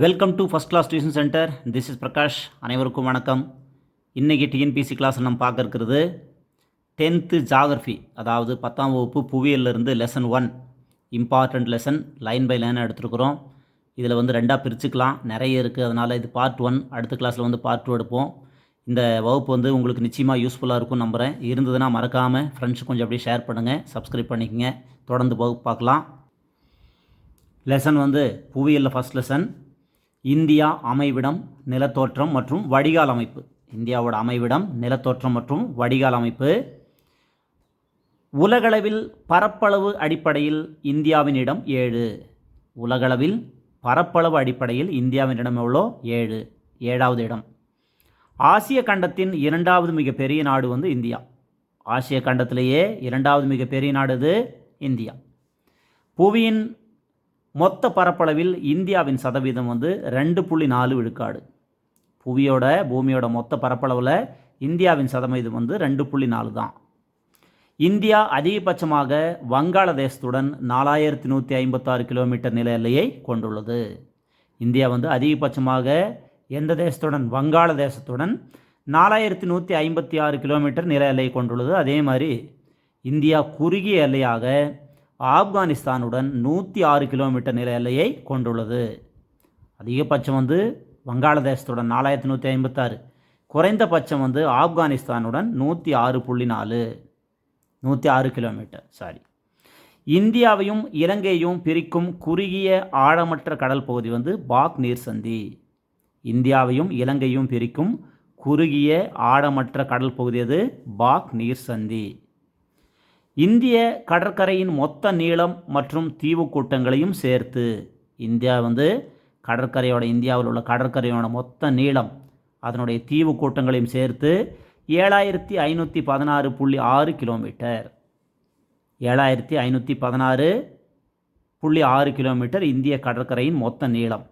Welcome to first class tuition centre this is Prakash அனைவருக்கும் வணக்கம். இன்றைக்கி டிஎன்பிசி கிளாஸ் நம்ம பார்க்க இருக்கிறது டென்த்து ஜாகிரஃபி அதாவது பத்தாம் வகுப்பு புவியியலிருந்து lesson one important lesson line by லைனாக எடுத்துருக்குறோம். இதில் வந்து ரெண்டாக பிரிச்சுக்கலாம். நிறைய இருக்குது அதனால் இது பார்ட் ஒன் அடுத்த கிளாஸில் வந்து பார்ட் டூ எடுப்போம். இந்த வகுப்பு வந்து உங்களுக்கு நிச்சயமாக யூஸ்ஃபுல்லாக இருக்கும் நம்புகிறேன் இருந்ததுன்னா மறக்காமல் ஃப்ரெண்ட்ஸ் கொஞ்சம் அப்படியே ஷேர் பண்ணுங்கள் சப்ஸ்கிரைப் பண்ணிக்கங்க. தொடர்ந்து வகுப்பு பார்க்கலாம். லெசன் வந்து புவியியலில் ஃபஸ்ட் லெசன் இந்தியா அமைவிடம் நிலத்தோற்றம் மற்றும் வடிகால் அமைப்பு. இந்தியாவோட அமைவிடம் நிலத்தோற்றம் மற்றும் வடிகால் அமைப்பு. உலகளவில் பரப்பளவு அடிப்படையில் இந்தியாவின் இடம் ஏழு. உலகளவில் பரப்பளவு அடிப்படையில் இந்தியாவின் இடம் எவ்வளோ? ஏழு. ஏழாவது இடம். ஆசிய கண்டத்தின் இரண்டாவது மிகப்பெரிய நாடு வந்து இந்தியா. ஆசிய கண்டத்திலேயே இரண்டாவது மிகப்பெரிய நாடு இது இந்தியா. புவியின் மொத்த பரப்பளவில் இந்தியாவின் சதவீதம் வந்து ரெண்டு புள்ளி நாலு விழுக்காடு. புவியோட பூமியோட மொத்த பரப்பளவில் இந்தியாவின் சதவீதம் வந்து ரெண்டு புள்ளி நாலு தான். இந்தியா அதிகபட்சமாக வங்காளதேசத்துடன் நாலாயிரத்தி நூற்றி ஐம்பத்தாறு கிலோமீட்டர் நில எல்லையை கொண்டுள்ளது. இந்தியா வந்து அதிகபட்சமாக எந்த தேசத்துடன்? வங்காளதேசத்துடன் நாலாயிரத்தி நூற்றி ஐம்பத்தி ஆறு கிலோமீட்டர் நில எல்லையை கொண்டுள்ளது. அதே மாதிரி இந்தியா குறுகிய எல்லையாக ஆப்கானிஸ்தானுடன் நூற்றி ஆறு கிலோமீட்டர் நில எல்லையை கொண்டுள்ளது. அதிகபட்சம் வந்து வங்காளதேசத்துடன் நாலாயிரத்தி நூற்றி ஐம்பத்தாறு. குறைந்தபட்சம் வந்து ஆப்கானிஸ்தானுடன் நூற்றி ஆறு புள்ளி நாலு. நூற்றி ஆறு கிலோமீட்டர் சாரி இந்தியாவையும் இலங்கையையும் பிரிக்கும் குறுகிய ஆழமற்ற கடல் பகுதி வந்து பாக் நீர் சந்தி இந்தியாவையும் இலங்கையும் பிரிக்கும் குறுகிய ஆழமற்ற கடல் பகுதி அது பாக் நீர் சந்தி இந்திய கடற்கரையின் மொத்த நீளம் மற்றும் தீவு கூட்டங்களையும் சேர்த்து இந்தியா வந்து கடற்கரையோட இந்தியாவில் உள்ள கடற்கரையோட மொத்த நீளம் அதனுடைய தீவு கூட்டங்களையும் சேர்த்து ஏழாயிரத்தி ஐநூற்றி பதினாறு புள்ளி ஆறு கிலோமீட்டர். ஏழாயிரத்தி ஐநூற்றி பதினாறு புள்ளி ஆறு கிலோமீட்டர் இந்திய கடற்கரையின் மொத்த நீளம்.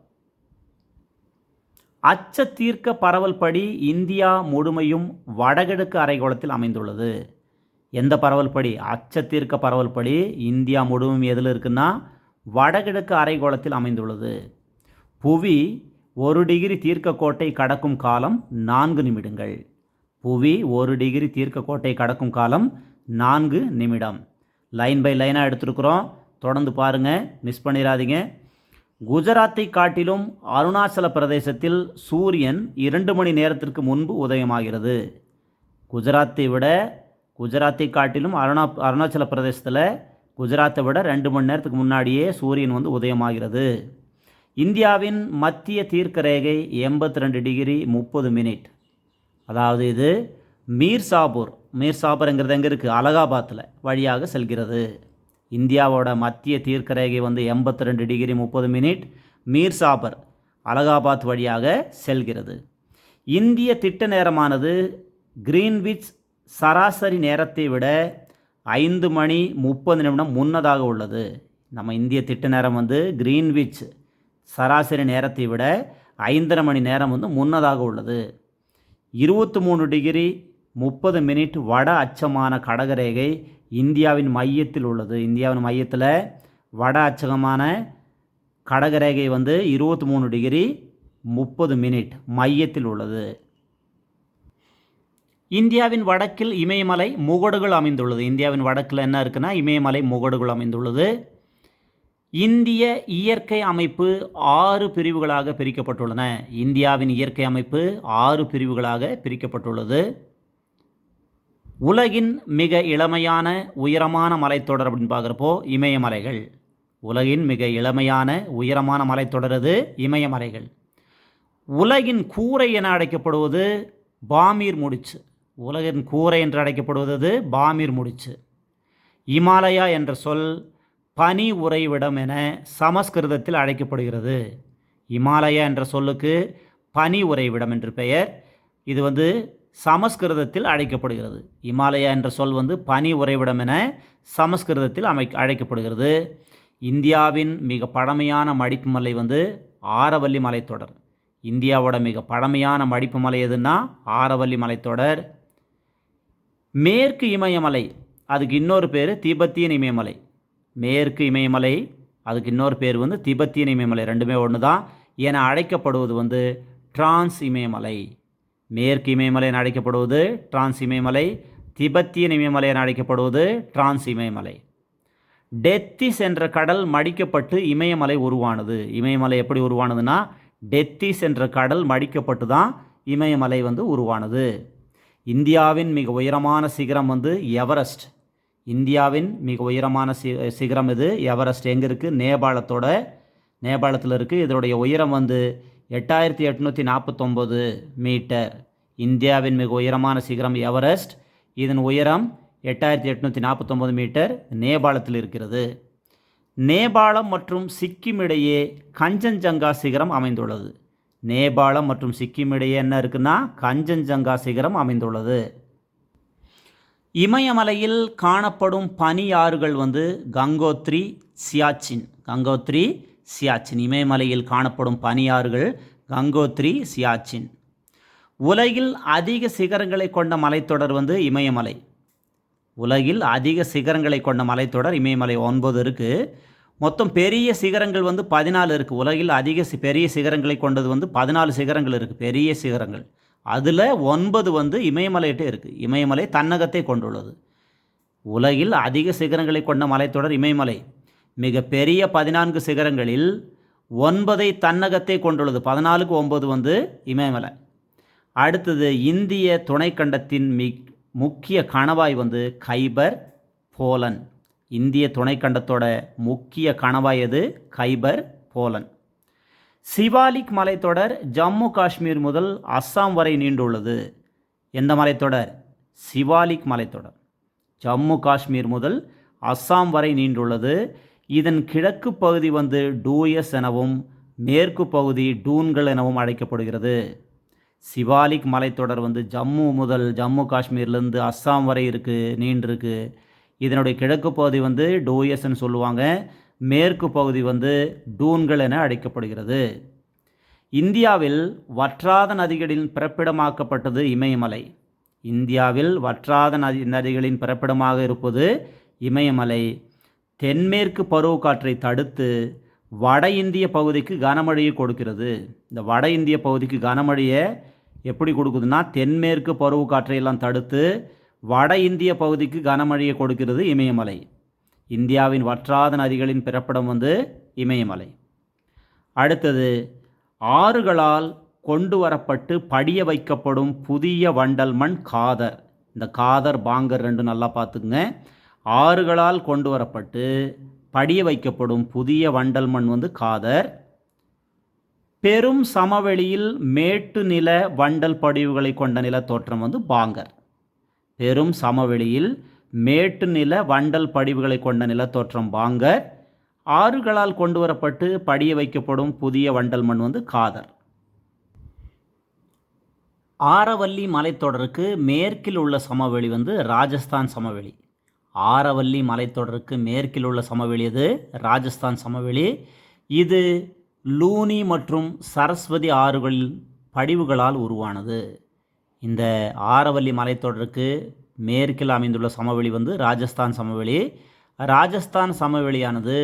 அச்சத்தீர்க்க பரவல் படி இந்தியா முழுமையும் வடகிழக்கு அரைக்கோளத்தில் அமைந்துள்ளது. எந்த பரவல் படி அச்சத்தீர்க்க பரவல் படி இந்தியா முழுவதும் எதில் இருக்குன்னா வடகிழக்கு அரைகோளத்தில் அமைந்துள்ளது. புவி ஒரு டிகிரி தீர்க்கக்கோட்டை கடக்கும் காலம் நான்கு நிமிடங்கள். புவி ஒரு டிகிரி தீர்க்கக்கோட்டை கடக்கும் காலம் நான்கு நிமிடம். லைன் பை லைனாக எடுத்துருக்குறோம். தொடர்ந்து பாருங்கள் மிஸ் பண்ணிடாதீங்க குஜராத்தை காட்டிலும் அருணாச்சல பிரதேசத்தில் சூரியன் இரண்டு மணி நேரத்திற்கு முன்பு உதயமாகிறது. குஜராத்தை விட குஜராத்தை காட்டிலும் அருணா அருணாச்சல பிரதேசத்தில் குஜராத்தை விட ரெண்டு மணி நேரத்துக்கு முன்னாடியே சூரியன் வந்து உதயமாகிறது. இந்தியாவின் மத்திய தீர்க்க ரேகை எண்பத்தி ரெண்டு டிகிரி முப்பது மினிட். அதாவது இது மீர்சாபூர். மீர்சாபூர்ங்கிறது எங்கே இருக்குது அலகாபாத்தில் வழியாக செல்கிறது. இந்தியாவோட மத்திய தீர்க்க ரேகை வந்து எண்பத்தி ரெண்டு டிகிரி முப்பது மினிட். மீர்சாபர் அலகாபாத் வழியாக செல்கிறது. இந்திய திட்ட நேரமானது கிரீன்விச் சராசரி நேரத்தை விட ஐந்து மணி முப்பது நிமிடம் முன்னதாக உள்ளது. நம்ம இந்திய திட்ட நேரம் வந்து கிரீன்விச் சராசரி நேரத்தை விட ஐந்தரை மணி நேரம் வந்து முன்னதாக உள்ளது. இருபத்தி மூணு டிகிரி முப்பது மினிட் வட அச்சமான கடகரேகை இந்தியாவின் மையத்தில் உள்ளது. இந்தியாவின் மையத்தில் வட அச்சகமான கடகரேகை வந்து இருபத்தி மூணு டிகிரி முப்பது மினிட் மையத்தில் உள்ளது. இந்தியாவின் வடக்கில் இமயமலை முகடுகள் அமைந்துள்ளது. இந்தியாவின் வடக்கில் என்ன இருக்குன்னா இமயமலை முகடுகள் அமைந்துள்ளது. இந்திய இயற்கை அமைப்பு ஆறு பிரிவுகளாக பிரிக்கப்பட்டுள்ளன. இந்தியாவின் இயற்கை அமைப்பு ஆறு பிரிவுகளாக பிரிக்கப்பட்டுள்ளது. உலகின் மிக இளமையான உயரமான மலைத்தொடர் அப்படின்னு பார்க்குறப்போ இமயமலைகள். உலகின் மிக இளமையான உயரமான மலைத்தொடர் அது இமயமலைகள். உலகின் கூரை என அழைக்கப்படுவது பாமீர் முடிச்சு. உலகின் கூரை என்று அழைக்கப்படுவது பாமிர் பாமீர் முடிச்சு. இமாலயா என்ற சொல் பனி உறைவிடம் என சமஸ்கிருதத்தில் அழைக்கப்படுகிறது. இமாலயா என்ற சொல்லுக்கு பனி உறைவிடம் என்று பெயர். இது வந்து சமஸ்கிருதத்தில் அழைக்கப்படுகிறது. இமாலயா என்ற சொல் வந்து பனி உறைவிடம் என சமஸ்கிருதத்தில் அமை அழைக்கப்படுகிறது. இந்தியாவின் மிக பழமையான மடிப்பு மலை வந்து ஆரவல்லி மலைத்தொடர். இந்தியாவோட மிக பழமையான மடிப்பு மலை எதுன்னா ஆரவல்லி மலைத்தொடர். மேற்கு இமயமலை அதுக்கு இன்னொரு பேர் திபெத்தியன் இமயமலை. மேற்கு இமயமலை அதுக்கு இன்னொரு பேர் வந்து திபெத்தியன் இமயமலை ரெண்டுமே ஒன்று தான் என அழைக்கப்படுவது வந்து டிரான்ஸ் இமயமலை. மேற்கு இமயமலை என அழைக்கப்படுவது டிரான்ஸ் இமயமலை திபெத்தியன் இமயமலை என அழைக்கப்படுவது டிரான்ஸ் இமயமலை. டெத்திஸ் என்ற கடல் மடிக்கப்பட்டு இமயமலை உருவானது. இமயமலை எப்படி உருவானதுன்னா டெத்திஸ் என்ற கடல் மடிக்கப்பட்டு தான் இமயமலை வந்து உருவானது. இந்தியாவின் மிக உயரமான சிகரம் வந்து எவரெஸ்ட். இந்தியாவின் மிக உயரமான சி சிகரம் இது எவரெஸ்ட். எங்கே இருக்குது நேபாளத்தோட நேபாளத்தில் இருக்குது இதனுடைய உயரம் வந்து எட்டாயிரத்தி எட்நூற்றி நாற்பத்தொம்போது மீட்டர். இந்தியாவின் மிக உயரமான சிகரம் எவரெஸ்ட். இதன் உயரம் எட்டாயிரத்தி எட்நூற்றி நாற்பத்தொம்போது மீட்டர் நேபாளத்தில் இருக்கிறது. நேபாளம் மற்றும் சிக்கிம் இடையே கஞ்சன்ஜங்கா சிகரம் அமைந்துள்ளது. நேபாளம் மற்றும் சிக்கிம் இடையே என்ன இருக்குன்னா கஞ்சன்ஜங்கா சிகரம் அமைந்துள்ளது. இமயமலையில் காணப்படும் பனி ஆறுகள் வந்து கங்கோத்ரி சியாச்சின். கங்கோத்ரி சியாச்சின். இமயமலையில் காணப்படும் பனியாறுகள் கங்கோத்ரி சியாச்சின். உலகில் அதிக சிகரங்களை கொண்ட மலைத்தொடர் வந்து இமயமலை. உலகில் அதிக சிகரங்களை கொண்ட மலைத்தொடர் இமயமலை ஒன்பது இருக்குது மொத்தம் பெரிய சிகரங்கள் வந்து பதினாலு இருக்குது உலகில் அதிக சி பெரிய சிகரங்களை கொண்டது வந்து பதினாலு சிகரங்கள் இருக்குது பெரிய சிகரங்கள். அதில் ஒன்பது வந்து இமயமலையிட்டே இருக்குது இமயமலை தன்னகத்தை கொண்டுள்ளது. உலகில் அதிக சிகரங்களை கொண்ட மலைத்தொடர் இமயமலை. மிக பெரிய பதினான்கு சிகரங்களில் ஒன்பதை தன்னகத்தை கொண்டுள்ளது. பதினாலுக்கு ஒம்பது வந்து இமயமலை. அடுத்தது இந்திய துணைக்கண்டத்தின் மிக் முக்கிய கணவாய் வந்து கைபர் போலன். இந்திய துணைக்கண்டத்தோட முக்கிய கணவாய் எது? கைபர் போலன். சிவாலிக் மலைத்தொடர் ஜம்மு காஷ்மீர் முதல் அஸ்ஸாம் வரை நீண்டுள்ளது. எந்த மலைத்தொடர்? சிவாலிக் மலைத்தொடர். ஜம்மு காஷ்மீர் முதல் அஸ்ஸாம் வரை நீண்டுள்ளது. இதன் கிழக்கு பகுதி வந்து டூயஸ் எனவும் மேற்கு பகுதி டூன்கள் எனவும் அழைக்கப்படுகிறது. சிவாலிக் மலைத்தொடர் வந்து ஜம்மு முதல் ஜம்மு காஷ்மீர்லேருந்து அஸ்ஸாம் வரை இருக்குது நீண்டிருக்கு. இதனுடைய கிழக்கு பகுதி வந்து டோயஸ்ன்னு சொல்லுவாங்க. மேற்கு பகுதி வந்து டூன்கள் என அழைக்கப்படுகிறது. இந்தியாவில் வற்றாத நதிகளின் பிறப்பிடமாக்கப்பட்டது இமயமலை. இந்தியாவில் வற்றாத நதி நதிகளின் பிறப்பிடமாக இருப்பது இமயமலை. தென்மேற்கு பருவக்காற்றை தடுத்து வட இந்திய பகுதிக்கு கனமழையை கொடுக்கிறது. இந்த வட இந்திய பகுதிக்கு கனமழையை எப்படி கொடுக்குதுன்னா தென்மேற்கு பருவக்காற்றையெல்லாம் தடுத்து வட இந்திய பகுதிக்கு கனமழையை கொடுக்கிறது இமயமலை. இந்தியாவின் வற்றாத நதிகளின் பிறப்பிடம் வந்து இமயமலை. அடுத்தது ஆறுகளால் கொண்டு வரப்பட்டு படிய வைக்கப்படும் புதிய வண்டல் மண் காதர். இந்த காதர் பாங்கர் ரெண்டு நல்லா பார்த்துக்குங்க. ஆறுகளால் கொண்டு வரப்பட்டு படிய வைக்கப்படும் புதிய வண்டல் மண் வந்து காதர். பெரும் சமவெளியில் மேட்டு நில வண்டல் படிவுகளை கொண்ட நிலத்தோற்றம் வந்து பாங்கர். பெரும் சமவெளியில் மேட்டு நில வண்டல் படிவுகளை கொண்ட நிலத்தோற்றம் பாங்கர். ஆறுகளால் கொண்டு வரப்பட்டு படிய வைக்கப்படும் புதிய வண்டல் மண் வந்து காதர் ஆரவல்லி மலைத்தொடருக்கு மேற்கில் உள்ள சமவெளி வந்து ராஜஸ்தான் சமவெளி. ஆரவல்லி மலைத்தொடருக்கு மேற்கில் உள்ள சமவெளி இது ராஜஸ்தான் சமவெளி. இது லூனி மற்றும் சரஸ்வதி ஆறுகளின் படிவுகளால் உருவானது. இந்த ஆரவல்லி மலைத்தொடருக்கு மேற்கில் அமைந்துள்ள சமவெளி வந்து ராஜஸ்தான் சமவெளி. ராஜஸ்தான் சமவெளியானது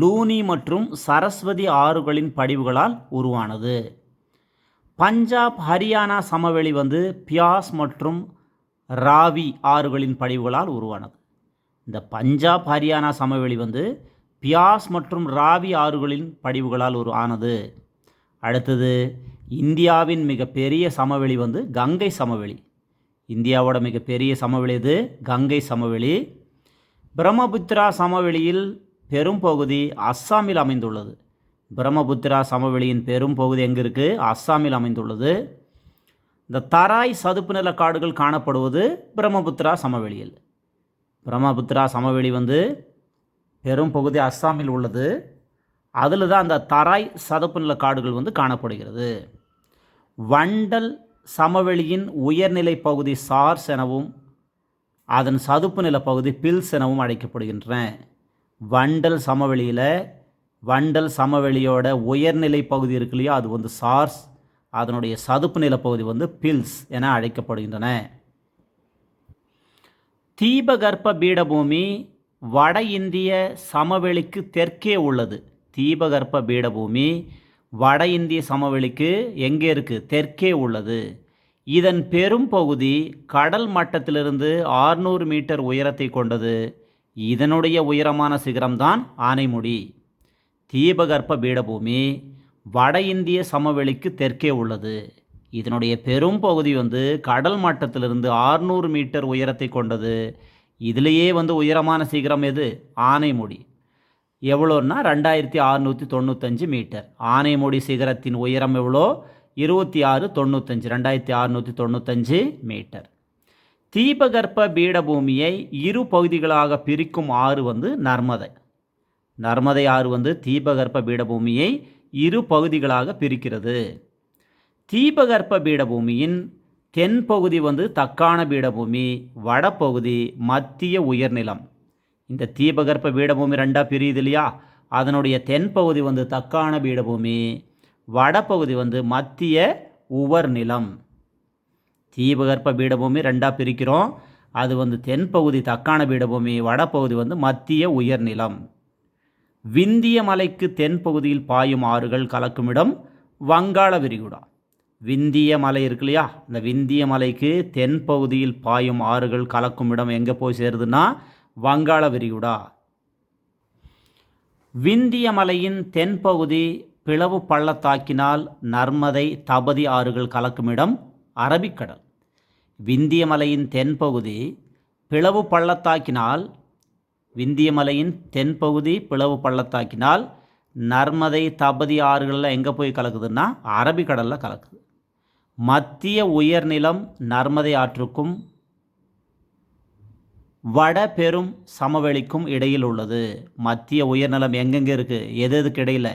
லூனி மற்றும் சரஸ்வதி ஆறுகளின் படிவுகளால் உருவானது. பஞ்சாப் ஹரியானா சமவெளி வந்து பியாஸ் மற்றும் ராவி ஆறுகளின் படிவுகளால் உருவானது. இந்த பஞ்சாப் ஹரியானா சமவெளி வந்து பியாஸ் மற்றும் ராவி ஆறுகளின் படிவுகளால் உருவானது அடுத்தது இந்தியாவின் மிகப்பெரிய சமவெளி வந்து கங்கை சமவெளி. இந்தியாவோட மிகப்பெரிய சமவெளி இது கங்கை சமவெளி. பிரம்மபுத்திரா சமவெளியில் பெரும் பகுதி அஸ்ஸாமில் அமைந்துள்ளது. பிரம்மபுத்திரா சமவெளியின் பெரும் பகுதி எங்கே இருக்குது அஸ்ஸாமில் அமைந்துள்ளது. இந்த தராய் சதுப்பு நில காடுகள் காணப்படுவது பிரம்மபுத்திரா சமவெளியில். பிரம்மபுத்திரா சமவெளி வந்து பெரும் பகுதி அஸ்ஸாமில் உள்ளது. அதில் தான் அந்த தராய் சதுப்பு நில காடுகள் வந்து காணப்படுகிறது. வண்டல் சமவெளியின் உயர்நிலை பகுதி சார்ஸ் எனவும் அதன் சதுப்பு நில பகுதி பில்ஸ் எனவும் அழைக்கப்படுகின்றன. வண்டல் சமவெளியில் வண்டல் சமவெளியோட உயர்நிலை பகுதி இருக்கு இல்லையா அது வந்து சார்ஸ் அதனுடைய சதுப்பு நிலப்பகுதி வந்து பில்ஸ் என அழைக்கப்படுகின்றன. தீபகற்ப பீடபூமி வட இந்திய சமவெளிக்கு தெற்கே உள்ளது. தீபகற்ப பீடபூமி வட இந்திய சமவெளிக்கு எங்கே இருக்குது தெற்கே உள்ளது. இதன் பெரும் பகுதி கடல் மட்டத்திலிருந்து ஆறுநூறு மீட்டர் உயரத்தை கொண்டது. இதனுடைய உயரமான சிகரம்தான் ஆனைமுடி. தீபகற்ப பீடபூமி வட இந்திய சமவெளிக்கு தெற்கே உள்ளது. இதனுடைய பெரும் பகுதி வந்து கடல் மட்டத்திலிருந்து ஆறுநூறு மீட்டர் உயரத்தை கொண்டது. இதுலேயே வந்து உயரமான சிகரம் எது? ஆனைமுடி. எவ்வளோன்னா ரெண்டாயிரத்தி அறுநூற்றி தொண்ணூத்தஞ்சு மீட்டர். ஆனைமுடி சிகரத்தின் உயரம் எவ்வளோ? இருபத்தி ஆறு தொண்ணூத்தஞ்சு ரெண்டாயிரத்தி அறுநூற்றி தொண்ணூத்தஞ்சு மீட்டர். தீபகற்ப பீடபூமியை இரு பகுதிகளாக பிரிக்கும் ஆறு வந்து நர்மதை. நர்மதை ஆறு வந்து தீபகற்ப பீடபூமியை இரு பகுதிகளாக பிரிக்கிறது. தீபகற்ப பீடபூமியின் தென்பகுதி வந்து தக்கான பீடபூமி வடப்பகுதி மத்திய உயர்நிலம். இந்த தீபகற்ப பீடபூமி ரெண்டாக பிரியுது இல்லையா? அதனுடைய தென்பகுதி வந்து தக்கான பீடபூமி வடப்பகுதி வந்து மத்திய உவர் நிலம். தீபகற்ப பீடபூமி ரெண்டாக பிரிக்கிறோம். அது வந்து தென்பகுதி தக்கான பீடபூமி வடப்பகுதி வந்து மத்திய உயர்நிலம் விந்திய மலைக்கு தென்பகுதியில் பாயும் ஆறுகள் கலக்குமிடம் வங்காள விரிகுடா. விந்திய மலை இருக்கு இல்லையா? இந்த விந்திய மலைக்கு தென்பகுதியில் பாயும் ஆறுகள் கலக்கும் இடம் எங்கே போய் சேருதுன்னா வங்காள விரிகுடா. விந்திய மலையின் தென்பகுதி பிளவு பள்ளத்தாக்கினால் நர்மதை தபதி ஆறுகள் கலக்கும் இடம் அரபிக்கடல். விந்திய மலையின் தென்பகுதி பிளவு பள்ளத்தாக்கினால் விந்திய மலையின் தென்பகுதி பிளவு பள்ளத்தாக்கினால் நர்மதை தபதி ஆறுகளில் எங்கே போய் கலக்குதுன்னா அரபிக்கடலில் கலக்குது. மத்திய உயர்நிலம் நர்மதை ஆற்றுக்கும் வட பெரும் சமவெளிக்கும் இடையில் உள்ளது. மத்திய உயர்நிலம் எங்கெங்கே இருக்குது எது எதுக்கு இடையில்?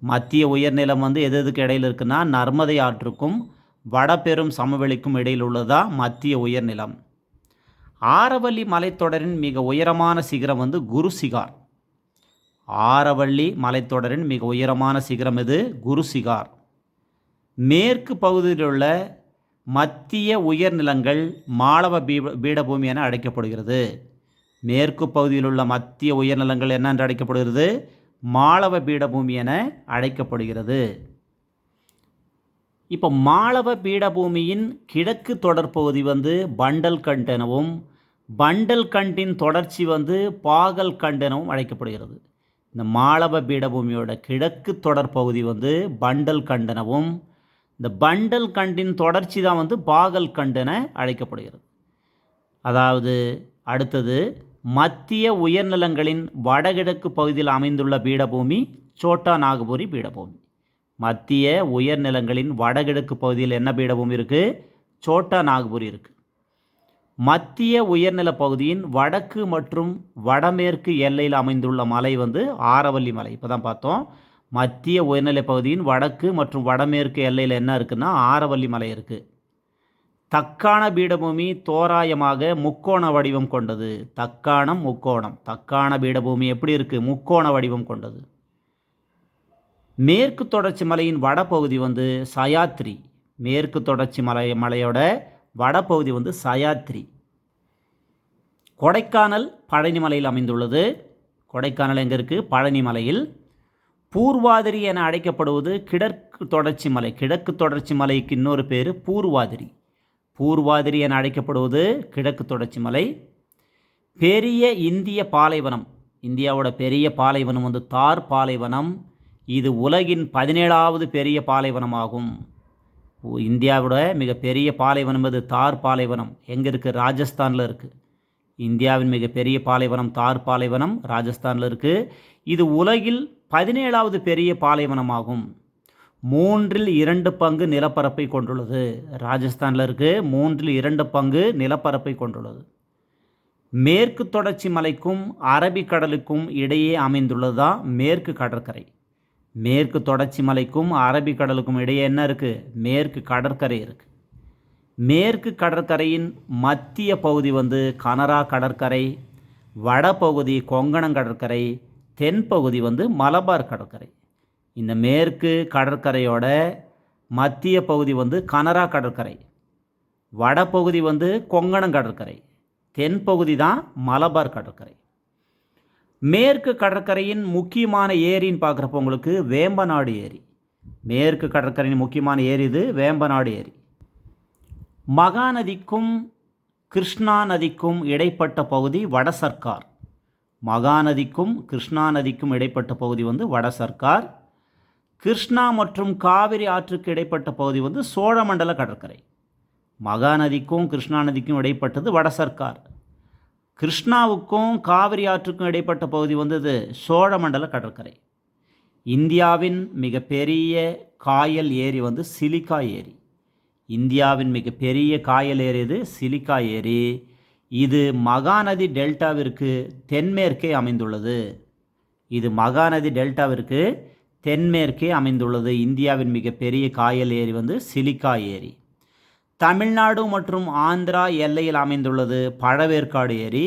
மத்திய உயர்நிலம் வந்து எது எதுக்கு இடையில் இருக்குன்னா நர்மதை ஆற்றுக்கும் வடபெரும் சமவெளிக்கும் இடையில் உள்ளதா மத்திய உயர்நிலம். ஆரவல்லி மலைத்தொடரின் மிக உயரமான சிகரம் வந்து குரு சிகார். ஆரவள்ளி மலைத்தொடரின் மிக உயரமான சிகரம் இது குரு சிகார். மேற்கு பகுதியில் உள்ள மத்திய உயர்நிலங்கள் மாளவ பீட பீடபூமி என அழைக்கப்படுகிறது. மேற்கு பகுதியில் உள்ள மத்திய உயர்நிலங்கள் என்ன என்று அழைக்கப்படுகிறது? மாளவ பீடபூமி என அழைக்கப்படுகிறது. இப்போ மாளவ பீடபூமியின் கிழக்கு தொடர்பகுதி வந்து பண்டல் கண்ட் எனவும் பண்டல் கண்டின் தொடர்ச்சி வந்து பாகல் கண்ட் எனவும் அழைக்கப்படுகிறது. இந்த மாளவ பீடபூமியோட கிழக்கு தொடர்பகுதி வந்து பண்டல் கண்டனவும் இந்த பண்டல் கண்டின் தொடர்ச்சி தான் வந்து பாகல் கண்டென என அழைக்கப்படுகிறது. அதாவது அடுத்தது மத்திய உயர்நிலங்களின் வடகிழக்கு பகுதியில் அமைந்துள்ள பீடபூமி சோட்டா நாகபுரி பீடபூமி. மத்திய உயர்நிலங்களின் வடகிழக்கு பகுதியில் என்ன பீடபூமி இருக்குது சோட்டா நாகபுரி இருக்குது மத்திய உயர்நில பகுதியின் வடக்கு மற்றும் வடமேற்கு எல்லையில் அமைந்துள்ள மலை வந்து ஆரவல்லி மலை. இப்போ தான் பார்த்தோம். மத்திய உயர்நிலை பகுதியின் வடக்கு மற்றும் வடமேற்கு எல்லையில் என்ன இருக்குன்னா ஆரவல்லி மலை இருக்குது தக்கான பீடபூமி தோராயமாக முக்கோண வடிவம் கொண்டது. தக்காணம் முக்கோணம். தக்கான பீடபூமி எப்படி இருக்குது முக்கோண வடிவம் கொண்டது. மேற்கு தொடர்ச்சி மலையின் வடபகுதி வந்து சயாத்ரி. மேற்கு தொடர்ச்சி மலை மலையோட வடபகுதி வந்து சயாத்ரி. கொடைக்கானல் பழனி மலையில் அமைந்துள்ளது. கொடைக்கானல் எங்கே இருக்குது பழனி மலையில் பூர்வாதிரி என அழைக்கப்படுவது கிழக்கு தொடர்ச்சி மலை. கிழக்கு தொடர்ச்சி மலைக்கு இன்னொரு பேர் பூர்வாதிரி. பூர்வாதிரி என அழைக்கப்படுவது கிழக்கு தொடர்ச்சி மலை. பெரிய இந்திய பாலைவனம். இந்தியாவோட பெரிய பாலைவனம் வந்து தார் பாலைவனம். இது உலகின் பதினேழாவது பெரிய பாலைவனமாகும். இந்தியாவோட மிகப்பெரிய பாலைவனம் என்பது தார் பாலைவனம். எங்கே இருக்குது ராஜஸ்தானில் இருக்குது இந்தியாவின் மிகப்பெரிய பாலைவனம் தார் பாலைவனம் ராஜஸ்தானில் இருக்குது இது உலகில் பதினேழாவது பெரிய பாலைவனமாகும். மூன்றில் இரண்டு பங்கு நிலப்பரப்பை கொண்டுள்ளது. ராஜஸ்தானில் இருக்குது மூன்றில் இரண்டு பங்கு நிலப்பரப்பை கொண்டுள்ளது. மேற்கு தொடர்ச்சி மலைக்கும் அரபிக்கடலுக்கும் இடையே அமைந்துள்ளது தான் மேற்கு கடற்கரை. மேற்கு தொடர்ச்சி மலைக்கும் அரபிக்கடலுக்கும் இடையே என்ன இருக்குது மேற்கு கடற்கரை இருக்குது மேற்கு கடற்கரையின் மத்திய பகுதி வந்து கனரா கடற்கரை வடபகுதி கொங்கணம் கடற்கரை தென்பகுதி வந்து மலபார் கடற்கரை. இந்த மேற்கு கடற்கரையோட மத்திய பகுதி வந்து கனரா கடற்கரை. வடபகுதி வந்து கொங்கணம் கடற்கரை. தென்பகுதி தான் மலபார் கடற்கரை. மேற்கு கடற்கரையின் முக்கியமான ஏரின்னு பார்க்குறப்ப உங்களுக்கு வேம்பநாடு ஏரி. மேற்கு கடற்கரையின் முக்கியமான ஏரி இது வேம்பநாடு ஏரி. மகாநதிக்கும் கிருஷ்ணா நதிக்கும் இடைப்பட்ட பகுதி வட சர்க்கார் மகாநதிக்கும் கிருஷ்ணா நதிக்கும் இடைப்பட்ட பகுதி வந்து வட சர்க்கார். கிருஷ்ணா மற்றும் காவிரி ஆற்றுக்கு இடைப்பட்ட பகுதி வந்து சோழமண்டல கடற்கரை. மகாநதிக்கும் கிருஷ்ணா நதிக்கும் இடைப்பட்டது வட சர்க்கார். கிருஷ்ணாவுக்கும் காவிரி ஆற்றுக்கும் இடைப்பட்ட பகுதி வந்தது சோழமண்டல கடற்கரை. இந்தியாவின் மிகப்பெரிய காயல் ஏரி வந்து சிலிக்கா ஏரி. இந்தியாவின் மிகப்பெரிய காயல் ஏரி இது சிலிக்கா ஏரி. இது மகாநதி டெல்டாவிற்கு தென்மேற்கே அமைந்துள்ளது. இது மகாநதி டெல்டாவிற்கு தென்மேற்கே அமைந்துள்ளது. இந்தியாவின் மிகப்பெரிய காயல் ஏரி வந்து சிலிக்கா ஏரி. தமிழ்நாடு மற்றும் ஆந்திரா எல்லையில் அமைந்துள்ளது பழவேற்காடு ஏரி.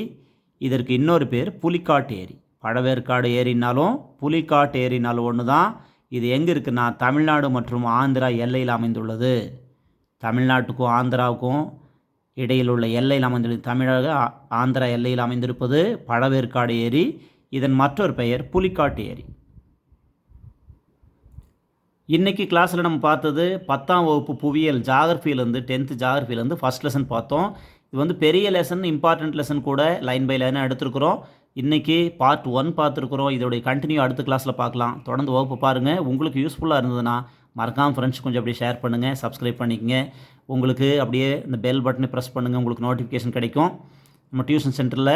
இதற்கு இன்னொரு பேர் புலிக்காட்டு ஏரி. பழவேற்காடு ஏரினாலும் புலிக்காட்டு ஏரினாலும் ஒன்று தான் இது எங்கே இருக்குன்னா தமிழ்நாடு மற்றும் ஆந்திரா எல்லையில் அமைந்துள்ளது. தமிழ்நாட்டுக்கும் ஆந்திராவுக்கும் இடையில் உள்ள எல்லையில் அமைந்துள்ளது தமிழக ஆந்திரா எல்லையில் அமைந்திருப்பது பழவேற்காடு ஏரி இதன் மற்றொரு பெயர் புலிக்காட்டு ஏரி. இன்றைக்கி கிளாஸில் நம்ம பார்த்தது பத்தாம் வகுப்பு புவியியல் ஜாகிரஃபியிலேருந்து டென்த்து ஜாகிரஃபியிலேருந்து ஃபஸ்ட் லெசன் பார்த்தோம். இது வந்து பெரிய லெசன் இம்பார்ட்டண்ட் லெசன் கூட லைன் பை லைனாக எடுத்துருக்குறோம். இன்றைக்கி பார்ட் ஒன் பார்த்துருக்குறோம். இதோடைய கண்டினியூ அடுத்த கிளாஸில் பார்க்கலாம். தொடர்ந்து வகுப்பு பாருங்கள் உங்களுக்கு யூஸ்ஃபுல்லாக இருந்ததுன்னா மறக்காமல் ஃப்ரெண்ட்ஸ் கொஞ்சம் அப்படியே ஷேர் பண்ணுங்கள் சப்ஸ்கிரைப் பண்ணிக்கங்க. உங்களுக்கு அப்படியே இந்த பெல் பட்டனை ப்ரெஸ் பண்ணுங்கள் உங்களுக்கு நோட்டிஃபிகேஷன் கிடைக்கும். நம்ம டியூஷன் சென்டரில்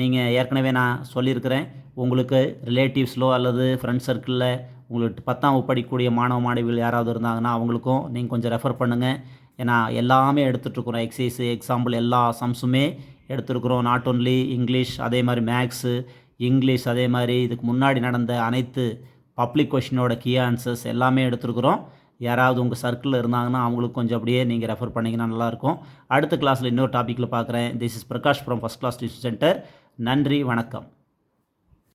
நீங்கள் ஏற்கனவே நான் சொல்லியிருக்கிறேன் உங்களுக்கு ரிலேட்டிவ்ஸ்லோ அல்லது ஃப்ரெண்ட்ஸ் சர்க்கிளில் உங்களுக்கு பத்தாம் வகுப்பு படிக்கக்கூடிய மாணவ மாணவிகள் யாராவது இருந்தாங்கன்னா அவங்களுக்கும் நீங்கள் கொஞ்சம் ரெஃபர் பண்ணுங்கள் ஏன்னா எல்லாமே எடுத்துகிட்ருக்குறோம் எக்ஸசைஸு எக்ஸாம்பிள் எல்லா சம்ஸுமே எடுத்துருக்குறோம். நாட் ஒன்லி இங்கிலீஷ் அதே மாதிரி மேக்ஸு இங்கிலீஷ் அதே மாதிரி இதுக்கு முன்னாடி நடந்த அனைத்து பப்ளிக் கொஷினோட கீ ஆன்சர்ஸ் எல்லாமே எடுத்துருக்குறோம். யாராவது உங்கள் சர்க்கிளில் இருந்தாங்கன்னா அவங்களுக்கு கொஞ்சம் அப்படியே நீங்கள் ரெஃபர் பண்ணிங்கன்னா நல்லாயிருக்கும். அடுத்த கிளாஸில் இன்னொரு டாப்பிக்கில் பார்க்குறேன். This is Prakash from first class tuition centre நன்றி வணக்கம்.